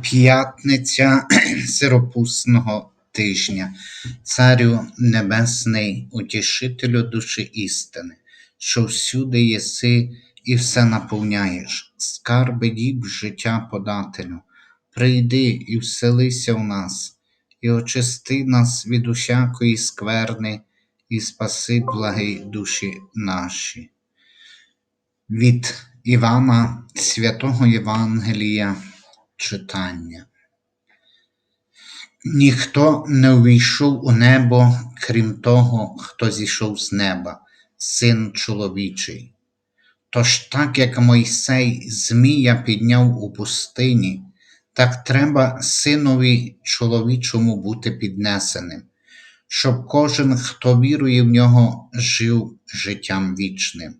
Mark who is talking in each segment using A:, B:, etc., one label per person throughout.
A: П'ятниця сиропусного тижня, Царю Небесний, утішителю душі істини, що всюди єси і все наповняєш, скарби діб життя подателю, прийди і вселися в нас, і очисти нас від усякої скверни, і спаси благі душі наші. Від Івана Святого Євангелія читання. Ніхто не увійшов у небо, крім того, хто зійшов з неба, син чоловічий. Тож так як Мойсей Змія підняв у пустині, так треба синові чоловічому бути піднесеним, щоб кожен, хто вірує в нього, жив життям вічним.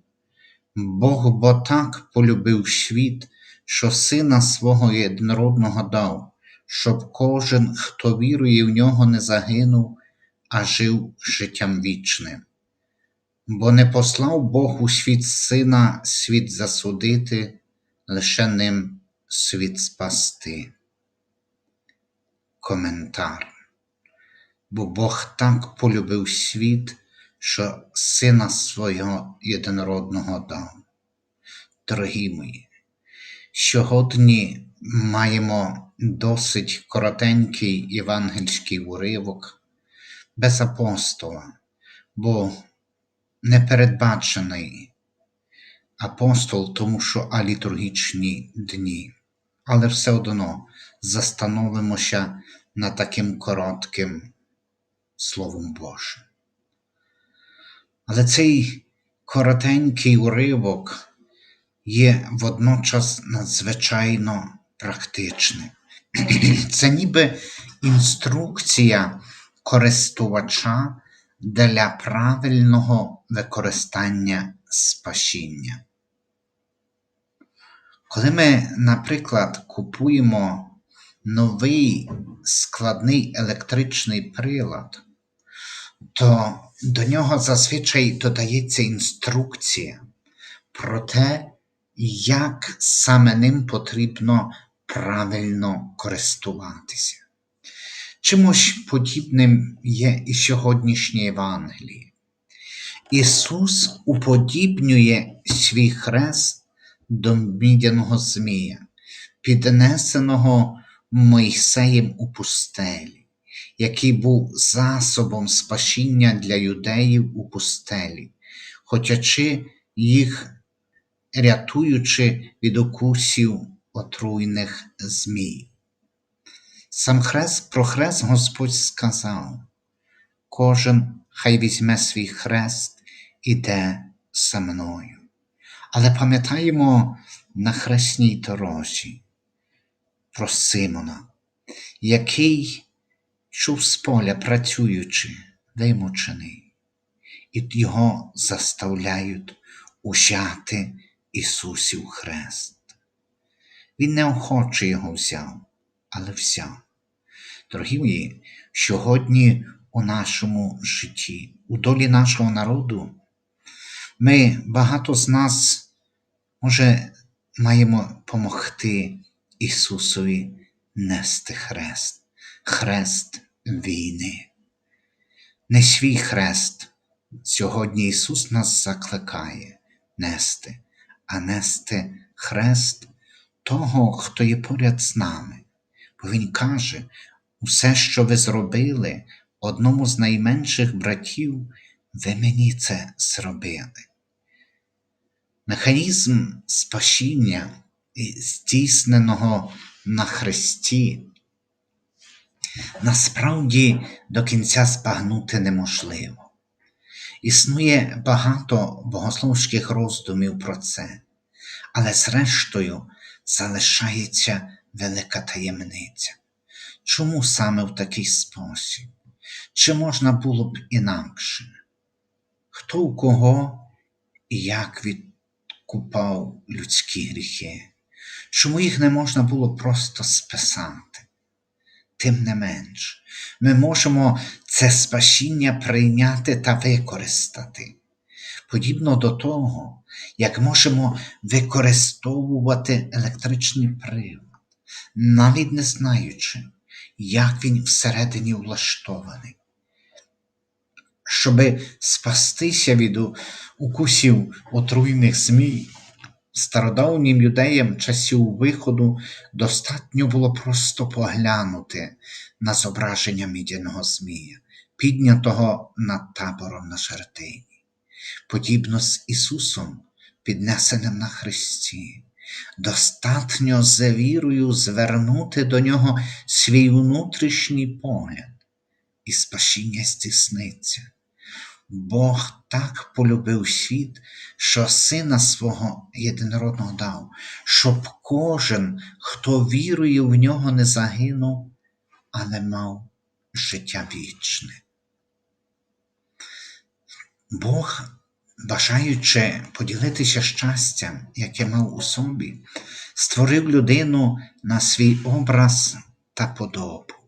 A: Бог бо так полюбив світ, що сина свого єдинородного дав, щоб кожен, хто вірує в нього, не загинув, а жив життям вічним. Бо не послав Бог у світ сина світ засудити, лише ним світ спасти. Коментар. Бо Бог так полюбив світ, що сина свого єдинородного дав. Дорогі мої, сьогодні маємо досить коротенький євангельський уривок без апостола, бо не передбачений апостол, тому що алітургічні дні. Але все одно застановимося над таким коротким Словом Божим. Але цей коротенький уривок є водночас надзвичайно практичним. Це ніби інструкція користувача для правильного використання спасіння. Коли ми, наприклад, купуємо новий складний електричний прилад, то до нього зазвичай додається інструкція про те, як саме ним потрібно правильно користуватися. Чимось подібним є і сьогоднішнє Євангеліє. Ісус уподібнює свій хрест до мідяного змія, піднесеного Мойсеєм у пустелі, який був засобом спасіння для юдеїв у пустелі, хотячи їх рятуючи від укусів отруйних змій. Сам хрест про хрест Господь сказав: кожен хай візьме свій хрест іде за мною. Але пам'ятаємо на хресній дорожі про Симона, який чув з поля, працюючи, вимучений, і його заставляють узяти Ісусів хрест. Він неохоче його взяв, але взяв. Дорогі мої, сьогодні у нашому житті, у долі нашого народу, ми багато з нас, може, маємо помогти Ісусові нести хрест, хрест війни. Не свій хрест. Сьогодні Ісус нас закликає нести а нести хрест того, хто є поряд з нами. Бо Він каже, усе, що ви зробили одному з найменших братів, ви мені це зробили. Механізм спасіння, здійсненого на Христі, насправді до кінця збагнути неможливо. Існує багато богословських роздумів про це, але зрештою залишається велика таємниця. Чому саме в такий спосіб? Чи можна було б інакше? Хто у кого і як відкупав людські гріхи? Чому їх не можна було просто списати? Тим не менш, ми можемо це спасіння прийняти та використати, подібно до того, як можемо використовувати електричний привод, навіть не знаючи, як він всередині влаштований. Щоби спастися від укусів отруйних змій, стародавнім юдеям часів виходу достатньо було просто поглянути на зображення мідяного змія, піднятого над табором на жертині. Подібно з Ісусом, піднесеним на Христі, достатньо за вірою звернути до Нього свій внутрішній погляд, і спасіння здійсниться. Бог так полюбив світ, що сина свого єдинородного дав, щоб кожен, хто вірує в нього, не загинув, але мав життя вічне. Бог, бажаючи поділитися щастям, яке мав у собі, створив людину на свій образ та подобу.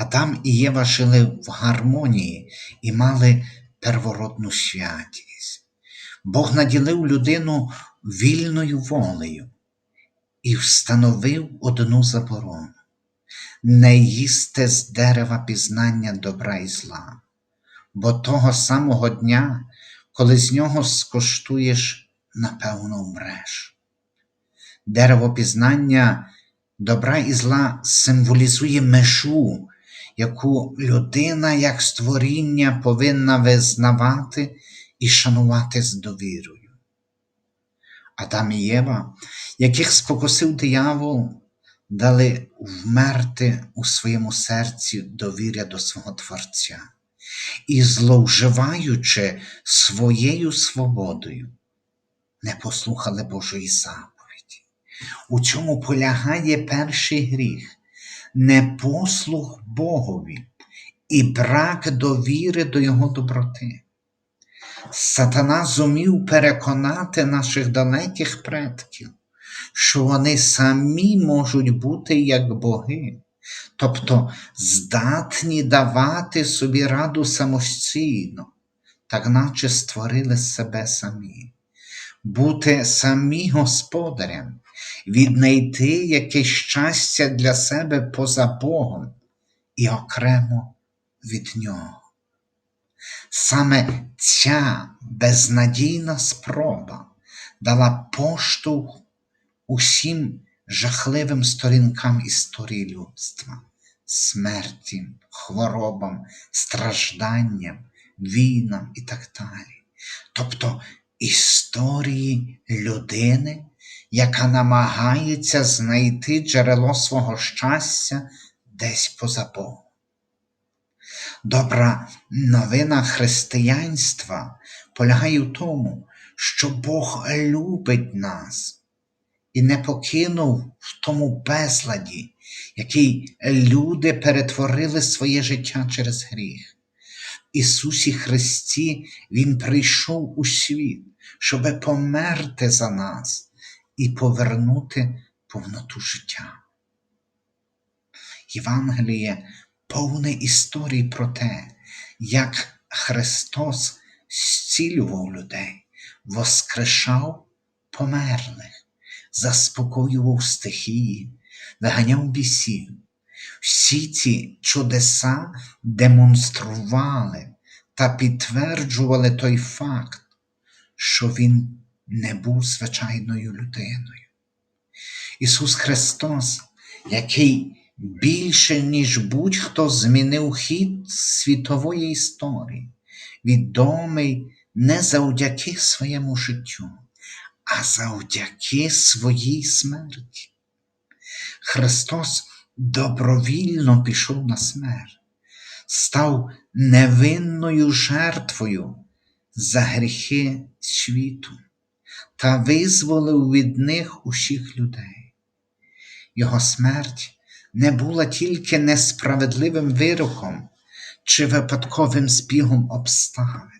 A: Адам і Єва жили в гармонії і мали первородну святість. Бог наділив людину вільною волею і встановив одну заборону не їсти з дерева пізнання добра і зла, бо того самого дня, коли з нього скоштуєш, напевно, вмреш. Дерево пізнання добра і зла символізує межу, яку людина, як створіння, повинна визнавати і шанувати з довірою. Адам і Єва, яких спокусив диявол, дали вмерти у своєму серці довіря до свого Творця і, зловживаючи своєю свободою, не послухали Божої заповіді. У чому полягає перший гріх, непослух Богові і брак довіри до Його доброти. Сатана зумів переконати наших далеких предків, що вони самі можуть бути як боги, тобто здатні давати собі раду самостійно, так наче створили себе самі, бути самі господарям, віднайти якесь щастя для себе поза Богом і окремо від Нього. Саме ця безнадійна спроба дала поштовх усім жахливим сторінкам історії людства, смерті, хворобам, стражданням, війнам і так далі. Тобто історії людини, яка намагається знайти джерело свого щастя десь поза Богом. Добра новина християнства полягає в тому, що Бог любить нас і не покинув в тому безладі, який люди перетворили своє життя через гріх. Ісусі Христі Він прийшов у світ, щоби померти за нас і повернути повноту життя. Євангеліє повне історії про те, як Христос зцілював людей, воскрешав померлих заспокоював стихії, виганяв бісів. Всі ці чудеса демонстрували та підтверджували той факт, що Він не був звичайною людиною. Ісус Христос, який більше, ніж будь-хто змінив хід світової історії, відомий не завдяки своєму життю, а завдяки своїй смерті. Христос добровільно пішов на смерть, став невинною жертвою за гріхи світу та визволив від них усіх людей. Його смерть не була тільки несправедливим вироком чи випадковим збігом обставин.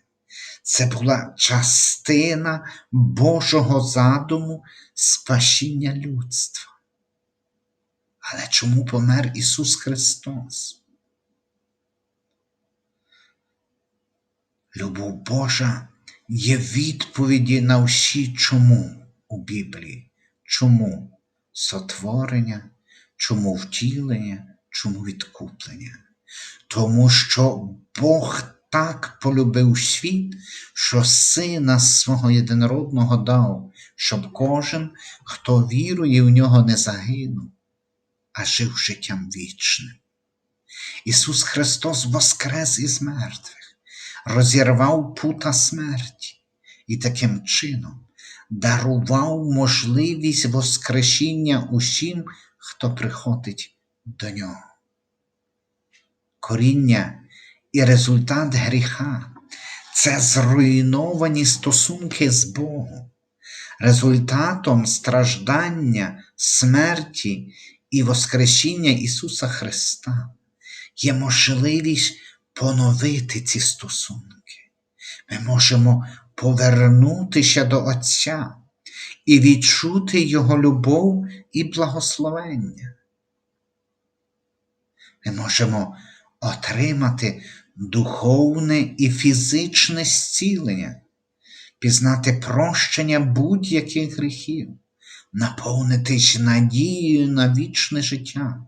A: Це була частина Божого задуму спасіння людства. Але чому помер Ісус Христос? Любов Божа є відповіді на всі чому у Біблії. Чому? сотворення, чому втілення, чому відкуплення? Тому що Бог так полюбив світ, що сина свого єдинородного дав, щоб кожен, хто вірує в нього, не загинув, а жив життям вічним. Ісус Христос воскрес із мертвих, розірвав пута смерті і таким чином дарував можливість воскрешіння усім, хто приходить до нього. Коріння і результат гріха це зруйновані стосунки з Богом. Результатом страждання, смерті і Воскресіння Ісуса Христа є можливість поновити ці стосунки. Ми можемо повернутися до Отця і відчути Його любов і благословення. Ми можемо отримати духовне і фізичне зцілення, пізнати прощення будь-яких гріхів, наповнитись надією на вічне життя,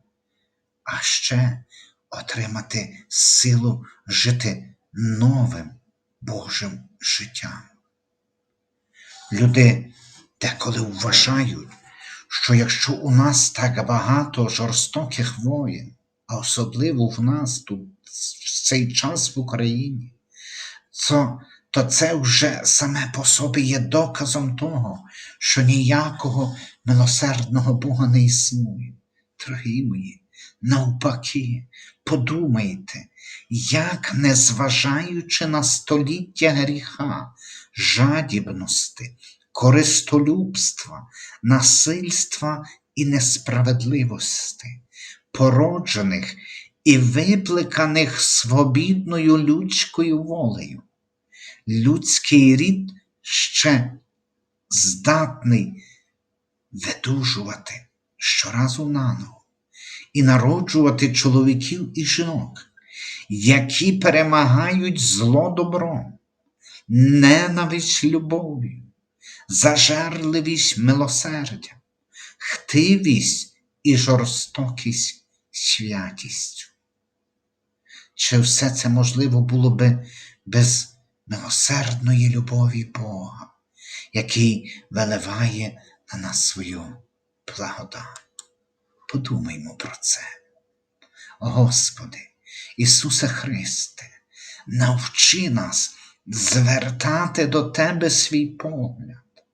A: а ще отримати силу жити новим Божим життям. Люди деколи вважають, що якщо у нас так багато жорстоких воїн, а особливо в нас тут в цей час в Україні, то, то це вже саме по собі є доказом того, що ніякого милосердного Бога не існує. Дорогі мої, навпаки, подумайте, як, незважаючи на століття гріха, жадібності, користолюбства, насильства і несправедливості, породжених і викликаних свобідною людською волею. Людський рід ще здатний видужувати щоразу наново і народжувати чоловіків і жінок, які перемагають зло добром, ненависть любов'ю, зажерливість милосердям, хтивість і жорстокість святістю. Чи все це можливо було би без милосердної любові Бога, який виливає на нас свою благодать? Подумаймо про це. Господи, Ісусе Христе, навчи нас звертати до Тебе свій погляд.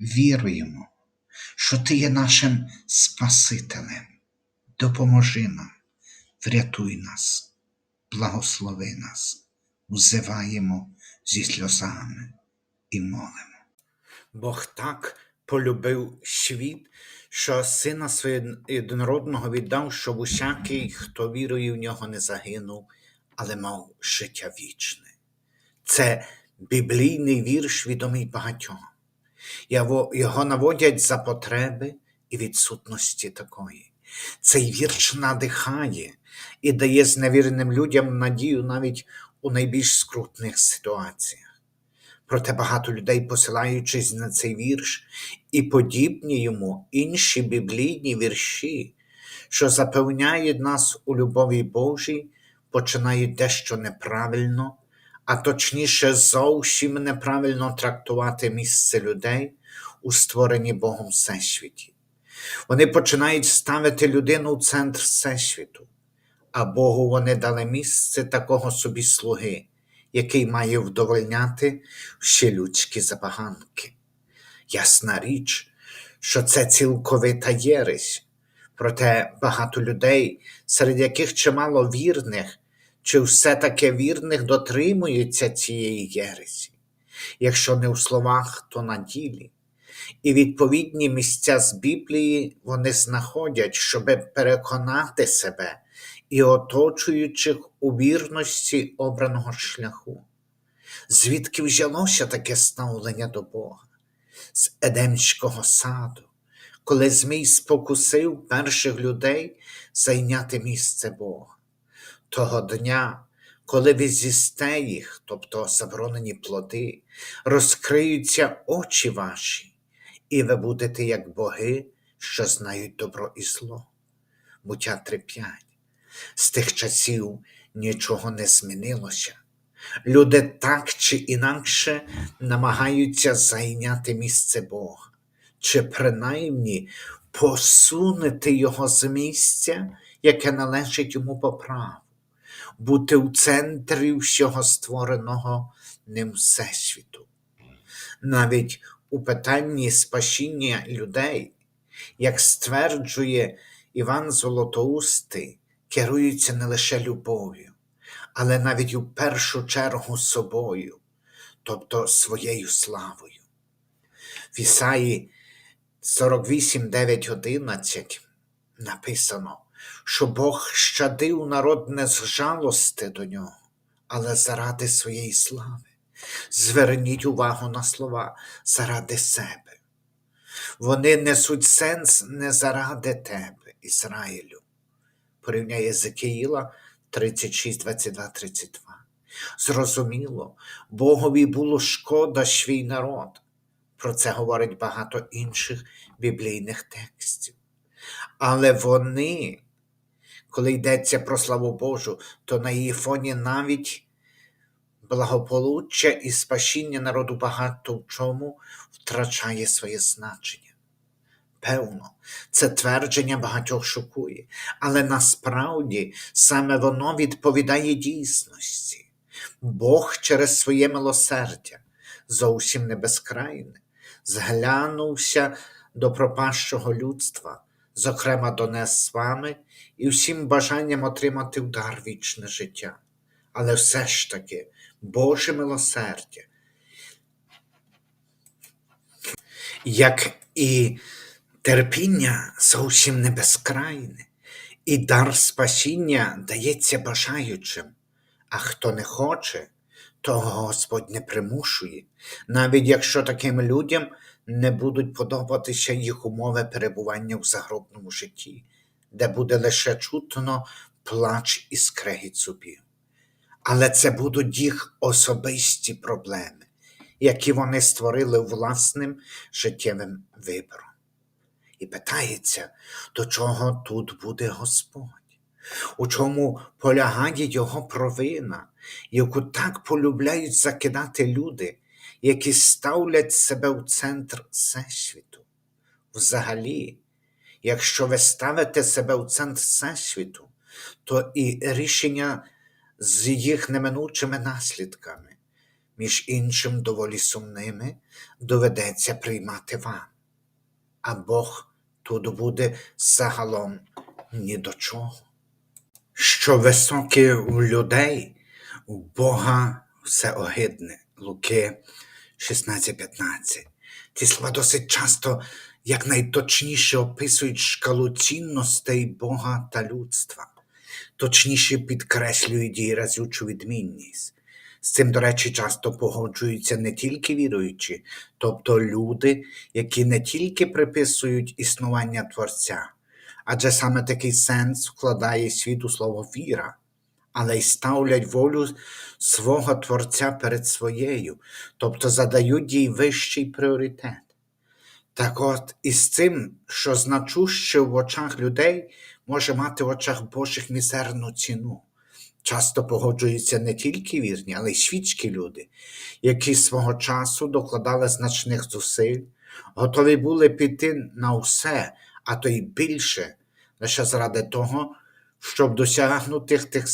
A: Віруємо, що Ти є нашим Спасителем. Допоможи нам, врятуй нас, благослови нас, взиваємо зі сльозами і молимо. Бог так полюбив світ, що сина свого єдинородного віддав, щоб усякий, хто вірує в нього, не загинув, але мав життя вічне. Це біблійний вірш, відомий багатьом. Його наводять за потреби і відсутності такої. Цей вірш надихає і дає зневіреним людям надію навіть у найбільш скрутних ситуаціях. Проте багато людей, посилаючись на цей вірш і подібні йому інші біблійні вірші, що запевняють нас у любові Божій, починають дещо неправильно, а точніше, зовсім неправильно трактувати місце людей у створенні Богом Всесвіті. Вони починають ставити людину у центр Всесвіту, а Богу вони дали місце такого собі слуги, який має вдовольняти ще людські забаганки. Ясна річ, що це цілковита єресь, проте багато людей, серед яких чимало вірних, чи все таки вірних дотримуються цієї єресі, якщо не у словах, то на ділі. І відповідні місця з Біблії вони знаходять, щоби переконати себе і оточуючих у вірності обраного шляху. Звідки взялося таке ставлення до Бога? З Едемського саду, коли Змій спокусив перших людей зайняти місце Бога. Того дня, коли ви з'їсте їх, тобто заборонені плоди, розкриються очі ваші, і ви будете як боги, що знають добро і зло. Буття 3.5. З тих часів нічого не змінилося. Люди так чи інакше намагаються зайняти місце Бога, чи принаймні посунути його з місця, яке належить йому по праву, бути у центрі всього створеного ним всесвіту. Навіть у питанні спасіння людей, як стверджує Іван Золотоустий, керуються не лише любов'ю, але навіть у першу чергу собою, тобто своєю славою. В Ісаї 48, 9, 11 написано, що Бог щадив народ не з жалости до нього, але заради своєї слави. Зверніть увагу на слова заради себе. Вони несуть сенс не заради тебе, Ізраїлю. Порівняє Єзекіїла 36, 22, 32. Зрозуміло, Богові було шкода свій народ. Про це говорить багато інших біблійних текстів. Але вони, коли йдеться про славу Божу, то на її фоні навіть благополуччя і спасіння народу багато в чому втрачає своє значення. Певно, це твердження багатьох шокує, але насправді саме воно відповідає дійсності. Бог через своє милосердя, зовсім не безкрайне, зглянувся до пропащого людства, зокрема до нас з вами, і всім бажанням отримати удар вічне життя. Але все ж таки Боже милосердя, як і терпіння зовсім не безкрайне, і дар спасіння дається бажаючим, а хто не хоче, того Господь не примушує, навіть якщо таким людям не будуть подобатися їх умови перебування в загробному житті, де буде лише чутно плач і скрегіт зубів. Але це будуть їх особисті проблеми, які вони створили власним життєвим вибором. І питається, до чого тут буде Господь, у чому полягає Його провина, яку так полюбляють закидати люди, які ставлять себе в центр Всесвіту. Взагалі, якщо ви ставите себе в центр Всесвіту, то і рішення з їх неминучими наслідками, між іншим доволі сумними, доведеться приймати вам. А Бог тут буде загалом ні до чого. Що високе у людей, у Бога все огидне. Луки 16.15. Ці слова досить часто якнайточніше описують шкалу цінностей Бога та людства точніше підкреслюють її разючу відмінність. З цим, до речі, часто погоджуються не тільки віруючі, тобто люди, які не тільки приписують існування Творця, адже саме такий сенс вкладає світ у слово віра, але й ставлять волю свого Творця перед своєю, тобто задають їй вищий пріоритет. Так от із цим, що значуще в очах людей, може мати в очах Божих мізерну ціну. Часто погоджуються не тільки вірні, але й свічкі люди, які свого часу докладали значних зусиль, готові були піти на все, а то й більше, лише заради того, щоб досягнути тих,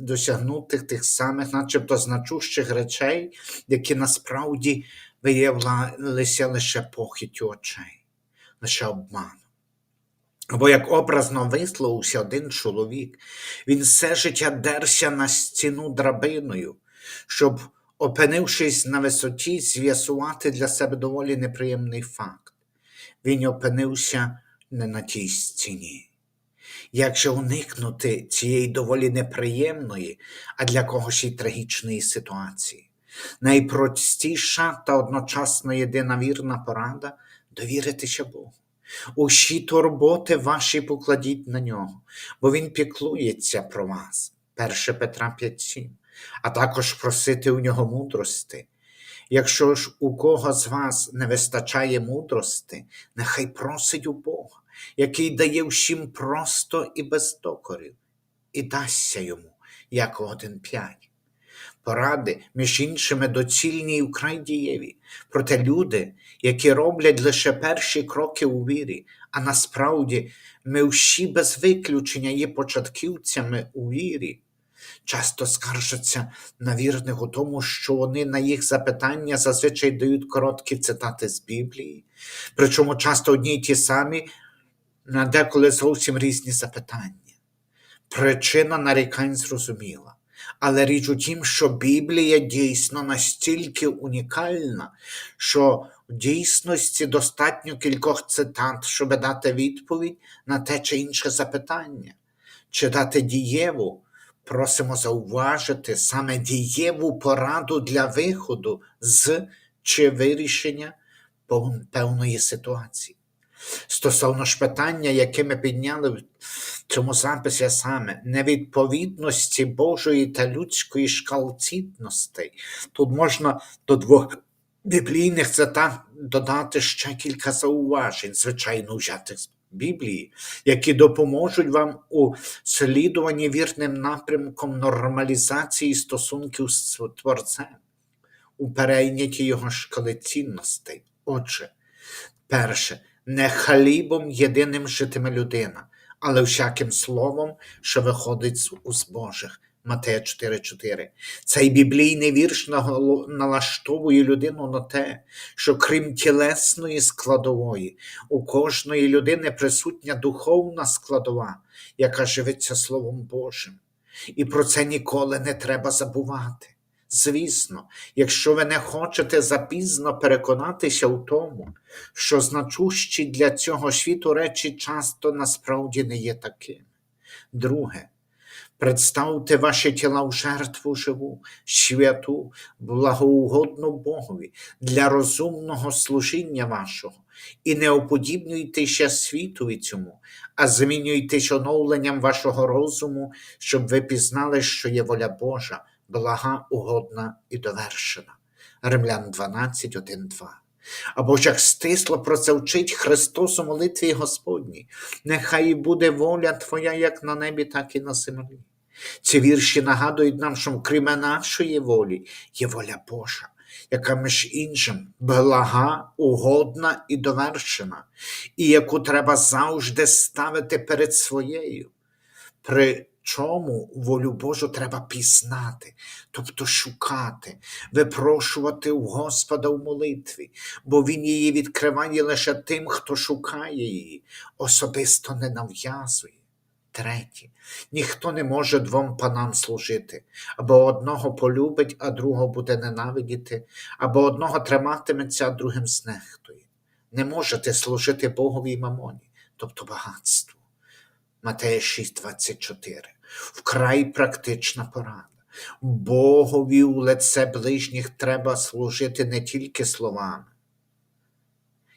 A: досягнути тих самих, начебто значущих речей, які насправді виявлялися лише похиттю очей, лише обманом. Або як образно висловився один чоловік, він все життя дерся на стіну драбиною, щоб, опинившись на висоті, з'ясувати для себе доволі неприємний факт. Він опинився не на тій стіні. Як же уникнути цієї доволі неприємної, а для когось й трагічної ситуації? Найпростіша та одночасно єдина вірна порада довіритися Богу. Усі турботи ваші покладіть на нього, бо Він піклується про вас, 1 Петра 5,7, а також просити у нього мудрости. Якщо ж у кого з вас не вистачає мудрости, нехай просить у Бога, який дає всім просто і без докорів, і дасться йому, як один п'ять. Поради, між іншими, доцільні і вкрай дієві. Проте люди, які роблять лише перші кроки у вірі, а насправді ми всі без виключення є початківцями у вірі, часто скаржаться на вірних у тому, що вони на їх запитання зазвичай дають короткі цитати з Біблії, причому часто одні й ті самі, на деколи зовсім різні запитання. Причина нарікань зрозуміла. Але річ у тім, що Біблія дійсно настільки унікальна, що в дійсності достатньо кількох цитат, щоб дати відповідь на те чи інше запитання, чи дати дієву. Просимо зауважити саме дієву пораду для виходу з чи вирішення певної ситуації. Стосовно ж питання, яке ми підняли в цьому записі саме невідповідності Божої та людської шкал тут можна до двох біблійних цитат додати ще кілька зауважень, звичайно, взятих з Біблії, які допоможуть вам у слідуванні вірним напрямком нормалізації стосунків з Творцем, у перейнятті його шкали цінностей. Отже, Перше, не хлібом єдиним житиме людина, але всяким словом, що виходить з уст Божих. Матея 4.4. Цей біблійний вірш налаштовує людину на те, що крім тілесної складової, у кожної людини присутня духовна складова, яка живиться Словом Божим. І про це ніколи не треба забувати. Звісно, якщо ви не хочете запізно переконатися у тому, що значущі для цього світу речі часто насправді не є такими. Друге, представте ваші тіла в жертву живу, святу, благоугодну Богові для розумного служіння вашого, і не уподібнюйтеся світові цьому, а змінюйтесь оновленням вашого розуму, щоб ви пізнали, що є воля Божа, блага, угодна і довершена. Римлян 12, 1, 2. Або ж як стисло про це вчить Христос у молитві Господній. Нехай буде воля Твоя як на небі, так і на землі. Ці вірші нагадують нам, що крім нашої волі є воля Божа, яка між іншим блага, угодна і довершена, і яку треба завжди ставити перед своєю. Причому волю Божу треба пізнати, тобто шукати, випрошувати у Господа в молитві, бо Він її відкриває лише тим, хто шукає її, особисто не нав'язує. Третє, ніхто не може двом панам служити, або одного полюбить, а другого буде ненавидіти, або одного триматиметься, а другим знехтує. Не можете служити Богові мамоні, тобто багатству. Матея 6,24. Вкрай практична порада. Богові у лице ближніх треба служити не тільки словами,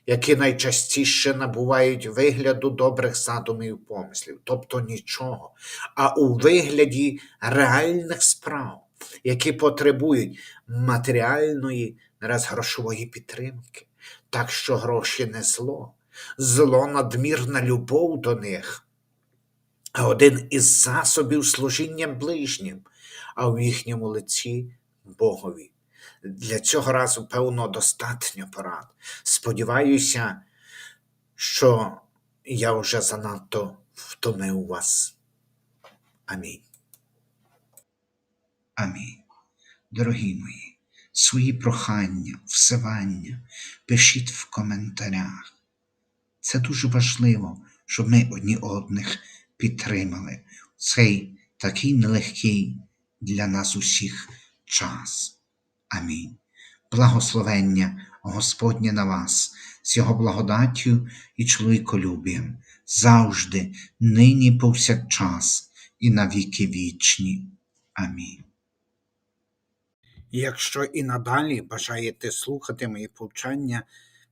A: які найчастіше набувають вигляду добрих задумів і помислів, тобто нічого, а у вигляді реальних справ, які потребують матеріальної, не раз грошової підтримки, так що гроші не зло, зло надмірна любов до них а один із засобів служіння ближнім, а в їхньому лиці Богові. Для цього разу, певно, достатньо порад. Сподіваюся, що я вже занадто втомив вас. Амінь. Амінь. Дорогі мої, свої прохання, всивання пишіть в коментарях. Це дуже важливо, щоб ми одні одних підтримали цей такий нелегкий для нас усіх час. Амінь. Благословення Господнє на вас, з його благодаттю і чоловіколюбієм, завжди, нині повсякчас і на віки вічні. Амінь. Якщо і надалі бажаєте слухати мої повчання,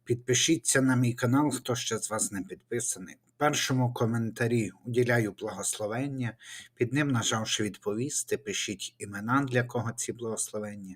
A: підпишіться на мій канал, хто ще з вас не підписаний. У першому коментарі уділяю благословення, під ним, нажавши відповісти, пишіть імена, для кого ці благословення,